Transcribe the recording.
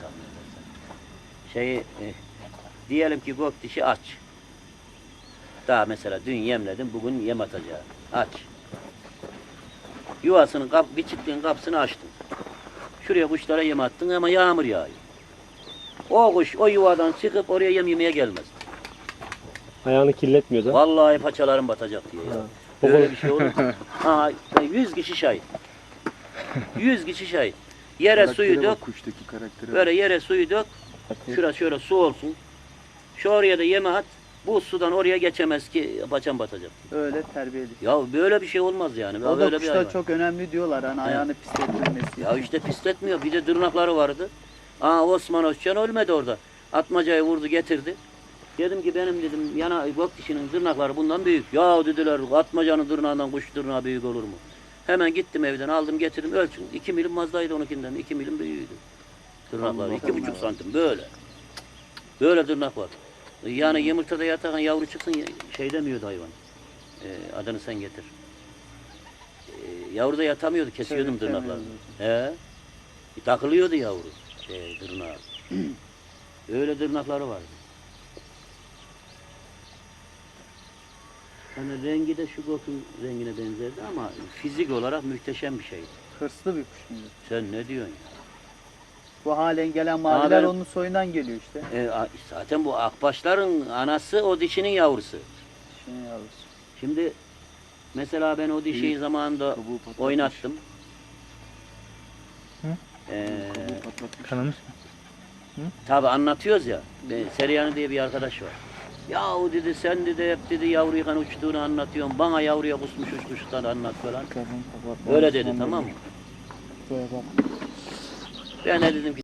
tahmin edersen. Şeyi e, diyelim ki gök dişi aç. Daha mesela dün yemledim bugün yem atacağım. Aç. Yuvasının kap, bir çiftliğin kapısını açtın. Şuraya kuşlara yem attın ama yağmur yağıyor. O kuş o yuvadan çıkıp oraya yem yemeye gelmez. Ayağını kirletmiyor da. Vallahi paçalarım batacak diye ya. Böyle bir şey olur mu? Ha, 100 kişi şahit. 100 kişi şahit. Yere suyu Karaktere dök, bak, Kuştaki karaktere. böyle yere suyu dök, şurası şöyle su olsun. Şu oraya da yeme at, bu sudan oraya geçemez ki paçam batacak. Öyle terbiyeli. Ya böyle bir şey olmaz yani. O da böyle bir kuşta çok önemli diyorlar hani ayağını pisletmemesi. Ya işte pisletmiyor. Bir de tırnakları vardı. Aa Osman Özcan ölmedi orada. Atmacayı vurdu getirdi. Dedim ki benim dedim yana gök dişinin tırnakları bundan büyük. Ya dediler atmacanın tırnağından kuş tırnağı büyük olur mu? Hemen gittim evden aldım getirdim ölçün. 2 milim mazdaydı onunkinden. 2 milim büyüğüydü. Tırnakları. İki buçuk santim böyle. Böyle tırnak var. Yani yumurtada yatakan yavru çıksın şey demiyordu hayvan. Ee, adını sen getir. Ee, yavru da yatamıyordu kesiyordum Tabii, tırnaklarını. He. Bir takılıyordu yavru. Şey, tırnağı. Öyle tırnakları vardı. Yani rengi de şu gotun rengine benzerdi ama fizik olarak muhteşem bir şeydi. Hırslı bir kuş muydu? Sen ne diyorsun ya? Bu halen gelen maviler ben- onun soyundan geliyor işte. E, a- zaten bu akbaşların anası o dişinin yavrusu. Şimdi yavrusu. Şimdi mesela ben o dişiyi zamanında Kabuğu patlatmış. oynattım. Hı? Ee, Kabuğu patlatmış. Kanamış Tabi anlatıyoruz ya. Ben, Seriyanı diye bir arkadaş var. Yahu dedi sen dedi hep dedi yavru yıkan uçtuğunu anlatıyorsun. Bana yavruya kusmuş uçmuştan anlat falan. Öyle dedi tamam mı? Ben de dedim ki